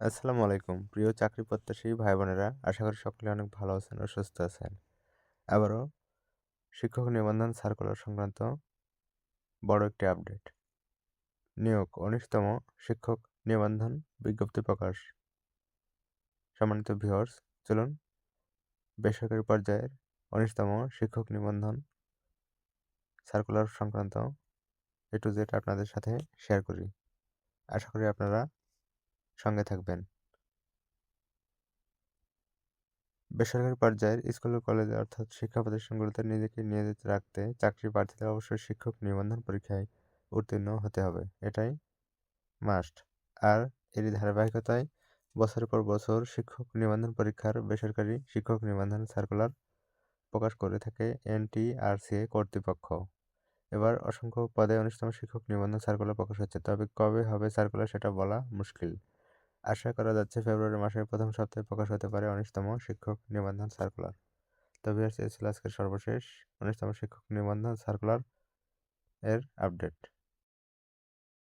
আসসালামু আলাইকুম। প্রিয় চাকরি প্রত্যাশী ভাই বোনেরা আশা করি সকলে অনেক ভালো আছেন ও সুস্থ আছেন। আবারও শিক্ষক নিবন্ধন সার্কুলার সংক্রান্ত বড় একটি আপডেট। নিয়োগ, উনিশতম শিক্ষক নিবন্ধন বিজ্ঞপ্তি প্রকাশ। সম্মানিত ভিওর্স চলুন বেসরকারি পর্যায়ের উনিশতম শিক্ষক নিবন্ধন সার্কুলার সংক্রান্ত এ টু জেড আপনাদের সাথে শেয়ার করি। আশা করি আপনারা সঙ্গে থাকবেন। বেসরকারি পর্যায়ের স্কুল ও কলেজে অর্থাৎ শিক্ষা প্রতিষ্ঠানগুলোতে নিজেকে নিয়োজিত রাখতে চাকরি প্রার্থীদের অবশ্যই শিক্ষক নিবন্ধন পরীক্ষায় উত্তীর্ণ হতে হবে। এটাই মাস্ট আর এরই ধারাবাহিকতায় বছরের পর বছর শিক্ষক নিবন্ধন পরীক্ষার বেসরকারি শিক্ষক নিবন্ধন সার্কুলার প্রকাশ করে থাকে এনটিআরসিএ কর্তৃপক্ষ। এবার অসংখ্য পদে অনুষ্ঠান শিক্ষক নিবন্ধন সার্কুলার প্রকাশ হচ্ছে। তবে কবে হবে সার্কুলার সেটা বলা মুশকিল। আশা করা যাচ্ছে ফেব্রুয়ারি মাসের প্রথম সপ্তাহে প্রকাশ হতে পারে উনিশতম শিক্ষক নিবন্ধন সার্কুলার। তবে ছিল আজকের সর্বশেষ উনিশতম শিক্ষক নিবন্ধন সার্কুলার এর আপডেট।